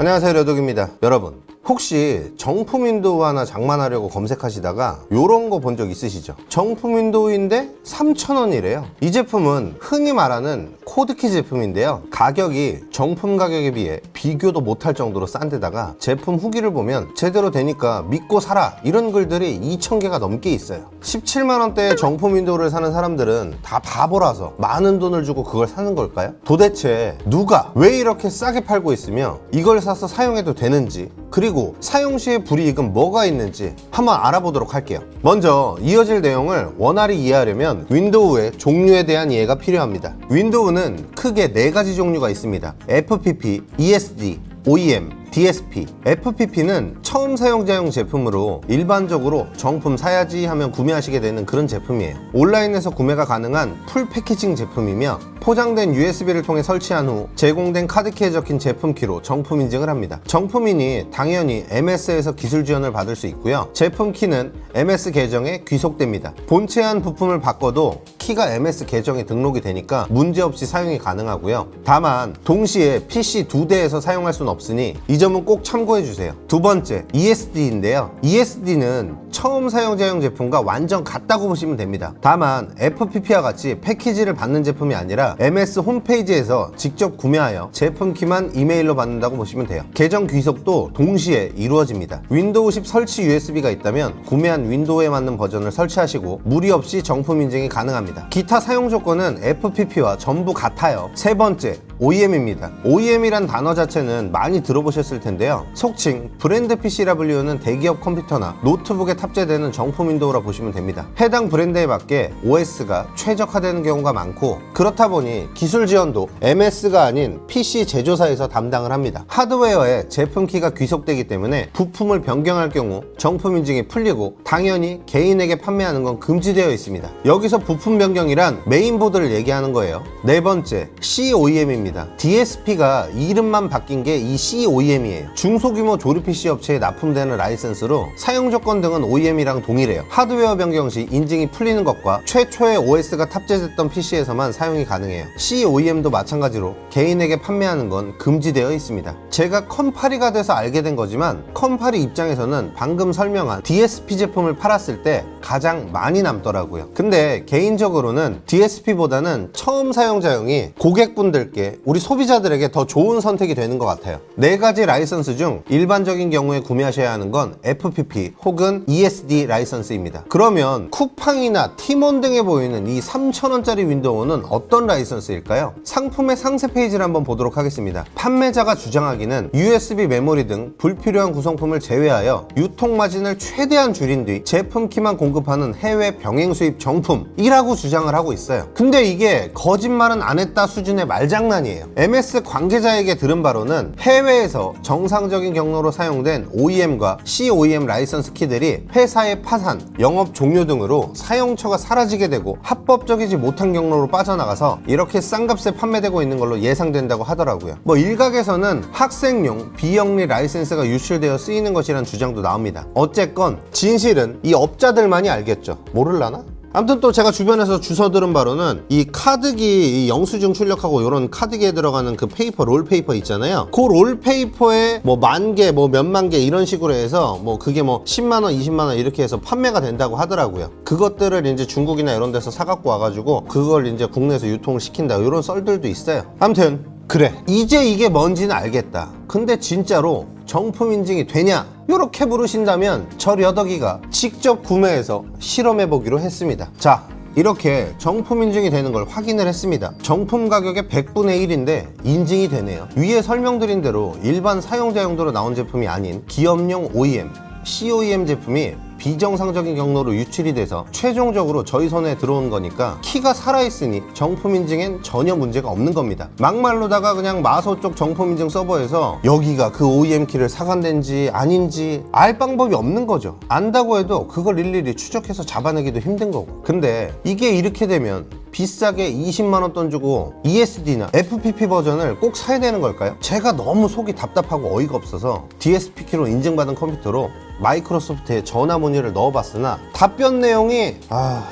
안녕하세요 려독입니다. 여러분 혹시 정품 윈도우 하나 장만하려고 검색하시다가 이런 거 본 적 있으시죠? 정품 윈도우인데 3,000원이래요 이 제품은 흔히 말하는 코드키 제품인데요 가격이 정품 가격에 비해 비교도 못할 정도로 싼 데다가 제품 후기를 보면 제대로 되니까 믿고 사라 이런 글들이 2,000개가 넘게 있어요 17만원대의 정품 윈도우를 사는 사람들은 다 바보라서 많은 돈을 주고 그걸 사는 걸까요? 도대체 누가 왜 이렇게 싸게 팔고 있으며 이걸 사서 사용해도 되는지 그리고 사용 시의 불이익은 뭐가 있는지 한번 알아보도록 할게요. 먼저 이어질 내용을 원활히 이해하려면 윈도우의 종류에 대한 이해가 필요합니다. 윈도우는 크게 네 가지 종류가 있습니다. FPP, ESD, OEM, DSP, FPP는 처음 사용자용 제품으로 일반적으로 정품 사야지 하면 구매하시게 되는 그런 제품이에요. 온라인에서 구매가 가능한 풀 패키징 제품이며 포장된 USB를 통해 설치한 후 제공된 카드키에 적힌 제품 키로 정품 인증을 합니다. 정품이니 당연히 MS에서 기술 지원을 받을 수 있고요. 제품 키는 MS 계정에 귀속됩니다. 본체한 부품을 바꿔도 키가 MS 계정에 등록이 되니까 문제없이 사용이 가능하고요. 다만 동시에 PC 두 대에서 사용할 수는 없으니 이 점은 꼭 참고해 주세요. 두 번째, ESD인데요. ESD는 처음 사용자용 제품과 완전 같다고 보시면 됩니다. 다만 FPP와 같이 패키지를 받는 제품이 아니라 MS 홈페이지에서 직접 구매하여 제품 키만 이메일로 받는다고 보시면 돼요. 계정 귀속도 동시에 이루어집니다. 윈도우 10 설치 USB가 있다면 구매한 윈도우에 맞는 버전을 설치하시고 무리 없이 정품 인증이 가능합니다. 기타 사용 조건은 FPP와 전부 같아요. 세 번째, OEM입니다. OEM이란 단어 자체는 많이 들어보셨을 텐데요. 속칭 브랜드 PC라 불리우는 대기업 컴퓨터나 노트북에 탑재되는 정품 윈도우라 보시면 됩니다. 해당 브랜드에 맞게 OS가 최적화되는 경우가 많고 그렇다 보니 기술 지원도 MS가 아닌 PC 제조사에서 담당을 합니다. 하드웨어에 제품 키가 귀속되기 때문에 부품을 변경할 경우 정품 인증이 풀리고 당연히 개인에게 판매하는 건 금지되어 있습니다. 여기서 부품 변경이란 메인보드를 얘기하는 거예요. 네 번째, COEM입니다. DSP가 이름만 바뀐 게 이 COEM 이에요. 중소규모 조립 PC 업체에 납품되는 라이센스로 사용 조건 등은 OEM이랑 동일해요. 하드웨어 변경 시 인증이 풀리는 것과 최초의 OS가 탑재됐던 PC에서만 사용이 가능해요. COEM도 마찬가지로 개인에게 판매하는 건 금지되어 있습니다. 제가 컴파리가 돼서 알게 된 거지만 컴파리 입장에서는 방금 설명한 DSP 제품을 팔았을 때 가장 많이 남더라고요. 근데 개인적으로는 DSP보다는 처음 사용자용이 고객분들께 우리 소비자들에게 더 좋은 선택이 되는 것 같아요. 네 가지 라이선스 중 일반적인 경우에 구매하셔야 하는 건 FPP 혹은 ESD 라이선스입니다. 그러면 쿠팡이나 티몬 등에 보이는 이 3,000원짜리 윈도우는 어떤 라이선스일까요? 상품의 상세 페이지를 한번 보도록 하겠습니다. 판매자가 주장하기는 USB 메모리 등 불필요한 구성품을 제외하여 유통 마진을 최대한 줄인 뒤 제품 키만 공급하는 해외 병행 수입 정품이라고 주장을 하고 있어요. 근데 이게 거짓말은 안 했다 수준의 말장난이에요. MS 관계자에게 들은 바로는 해외에서 정상적인 경로로 사용된 OEM과 COEM 라이선스 키들이 회사의 파산, 영업 종료 등으로 사용처가 사라지게 되고 합법적이지 못한 경로로 빠져나가서 이렇게 싼 값에 판매되고 있는 걸로 예상된다고 하더라고요. 뭐 일각에서는 학생용 비영리 라이센스가 유출되어 쓰이는 것이란 주장도 나옵니다. 어쨌건 진실은 이 업자들만이 알겠죠. 모를라나? 아무튼 또 제가 주변에서 주워 들은 바로는 이 카드기 이 영수증 출력하고 이런 카드기에 들어가는 그 페이퍼 롤 페이퍼 있잖아요. 그 롤 페이퍼에 뭐 만 개, 뭐 몇만 개 이런 식으로 해서 뭐 그게 뭐 10만 원, 20만 원 이렇게 해서 판매가 된다고 하더라고요. 그것들을 이제 중국이나 이런 데서 사갖고 와가지고 그걸 이제 국내에서 유통을 시킨다 이런 썰들도 있어요. 아무튼 그래 이제 이게 뭔지는 알겠다. 근데 진짜로 정품 인증이 되냐? 이렇게 물으신다면 저 려덕이가 직접 구매해서 실험해 보기로 했습니다. 자, 이렇게 정품 인증이 되는 걸 확인을 했습니다. 정품 가격의 100분의 1인데 인증이 되네요. 위에 설명드린 대로 일반 사용자 용도로 나온 제품이 아닌 기업용 OEM, COEM 제품이 비정상적인 경로로 유출이 돼서 최종적으로 저희 손에 들어온 거니까 키가 살아있으니 정품 인증엔 전혀 문제가 없는 겁니다. 막말로다가 그냥 마소 쪽 정품 인증 서버에서 여기가 그 OEM 키를 사간된지 아닌지 알 방법이 없는 거죠. 안다고 해도 그걸 일일이 추적해서 잡아내기도 힘든 거고. 근데 이게 이렇게 되면 비싸게 20만 원 돈 주고 ESD나 FPP 버전을 꼭 사야 되는 걸까요? 제가 너무 속이 답답하고 어이가 없어서 DSP 키로 인증받은 컴퓨터로 마이크로소프트에 전화 문의를 넣어봤으나 답변 내용이 아...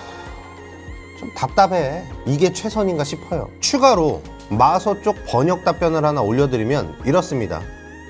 좀 답답해. 이게 최선인가 싶어요. 추가로 마소 쪽 번역 답변을 하나 올려드리면 이렇습니다.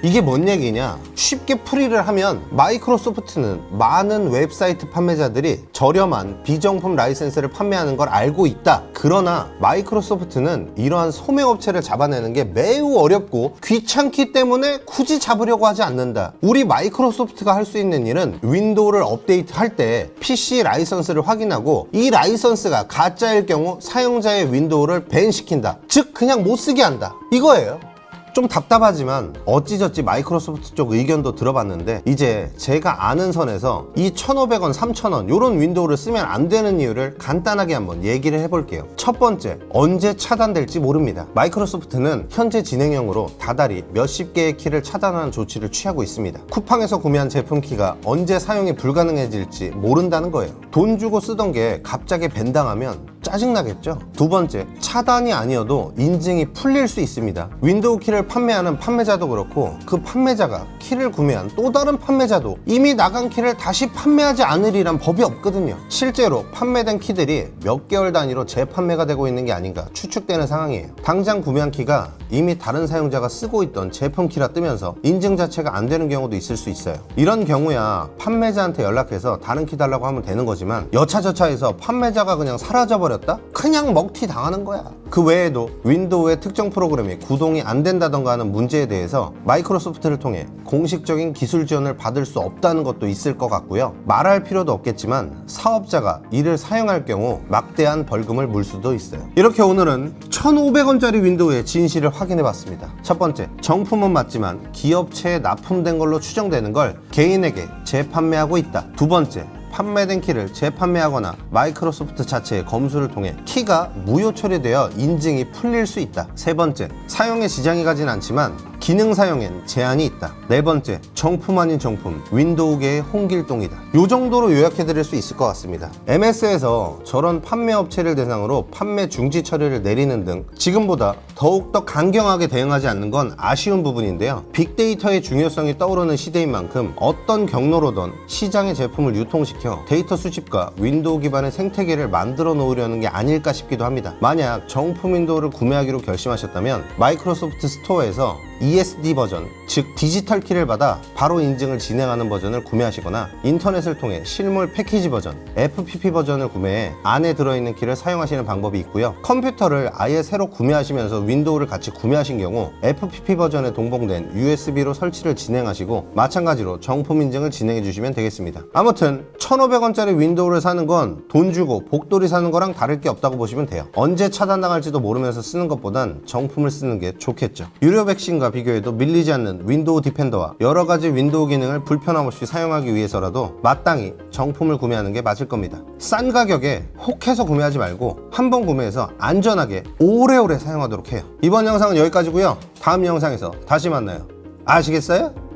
이게 뭔 얘기냐? 쉽게 풀이를 하면 마이크로소프트는 많은 웹사이트 판매자들이 저렴한 비정품 라이센스를 판매하는 걸 알고 있다. 그러나 마이크로소프트는 이러한 소매업체를 잡아내는 게 매우 어렵고 귀찮기 때문에 굳이 잡으려고 하지 않는다. 우리 마이크로소프트가 할 수 있는 일은 윈도우를 업데이트할 때 PC 라이선스를 확인하고 이 라이선스가 가짜일 경우 사용자의 윈도우를 밴시킨다. 즉 그냥 못 쓰게 한다. 이거예요. 좀 답답하지만 어찌저찌 마이크로소프트 쪽 의견도 들어봤는데 이제 제가 아는 선에서 이 1,500원, 3,000원 요런 윈도우를 쓰면 안 되는 이유를 간단하게 한번 얘기를 해볼게요. 첫 번째, 언제 차단될지 모릅니다. 마이크로소프트는 현재 진행형으로 다달이 몇십 개의 키를 차단하는 조치를 취하고 있습니다. 쿠팡에서 구매한 제품 키가 언제 사용이 불가능해질지 모른다는 거예요. 돈 주고 쓰던 게 갑자기 밴당하면 짜증나겠죠? 두 번째, 차단이 아니어도 인증이 풀릴 수 있습니다. 윈도우 키를 판매하는 판매자도 그렇고 그 판매자가 키를 구매한 또 다른 판매자도 이미 나간 키를 다시 판매하지 않으리란 법이 없거든요. 실제로 판매된 키들이 몇 개월 단위로 재판매가 되고 있는 게 아닌가 추측되는 상황이에요. 당장 구매한 키가 이미 다른 사용자가 쓰고 있던 제품 키라 뜨면서 인증 자체가 안 되는 경우도 있을 수 있어요. 이런 경우야 판매자한테 연락해서 다른 키 달라고 하면 되는 거지만 여차저차해서 판매자가 그냥 사라져버렸다? 그냥 먹튀 당하는 거야. 그 외에도 윈도우의 특정 프로그램이 구동이 안 된다던가 하는 문제에 대해서 마이크로소프트를 통해 공식적인 기술 지원을 받을 수 없다는 것도 있을 것 같고요. 말할 필요도 없겠지만 사업자가 이를 사용할 경우 막대한 벌금을 물 수도 있어요. 이렇게 오늘은 1,500원짜리 윈도우의 진실을 확인해 봤습니다. 첫 번째, 정품은 맞지만 기업체에 납품된 걸로 추정되는 걸 개인에게 재판매하고 있다. 두 번째, 판매된 키를 재판매하거나 마이크로소프트 자체의 검수를 통해 키가 무효 처리되어 인증이 풀릴 수 있다. 세 번째, 사용에 지장이 가진 않지만 기능 사용엔 제한이 있다. 네 번째, 정품 아닌 정품, 윈도우계의 홍길동이다. 요 정도로 요약해드릴 수 있을 것 같습니다. MS에서 저런 판매 업체를 대상으로 판매 중지 처리를 내리는 등 지금보다 더욱더 강경하게 대응하지 않는 건 아쉬운 부분인데요. 빅데이터의 중요성이 떠오르는 시대인 만큼 어떤 경로로든 시장의 제품을 유통시켜 데이터 수집과 윈도우 기반의 생태계를 만들어 놓으려는 게 아닐까 싶기도 합니다. 만약 정품 윈도우를 구매하기로 결심하셨다면 마이크로소프트 스토어에서 ESD 버전, 즉 디지털 키를 받아 바로 인증을 진행하는 버전을 구매하시거나 인터넷을 통해 실물 패키지 버전, FPP 버전을 구매해 안에 들어있는 키를 사용하시는 방법이 있고요. 컴퓨터를 아예 새로 구매하시면서 윈도우를 같이 구매하신 경우 FPP 버전에 동봉된 USB로 설치를 진행하시고 마찬가지로 정품 인증을 진행해 주시면 되겠습니다. 아무튼 1,500원짜리 윈도우를 사는 건 돈 주고 복돌이 사는 거랑 다를 게 없다고 보시면 돼요. 언제 차단당할지도 모르면서 쓰는 것보단 정품을 쓰는 게 좋겠죠. 유료 백신과 비교해도 밀리지 않는 윈도우 디펜더와 여러 가지 윈도우 기능을 불편함 없이 사용하기 위해서라도 마땅히 정품을 구매하는 게 맞을 겁니다. 싼 가격에 혹해서 구매하지 말고 한 번 구매해서 안전하게 오래오래 사용하도록 해요. 이번 영상은 여기까지고요. 다음 영상에서 다시 만나요. 아시겠어요?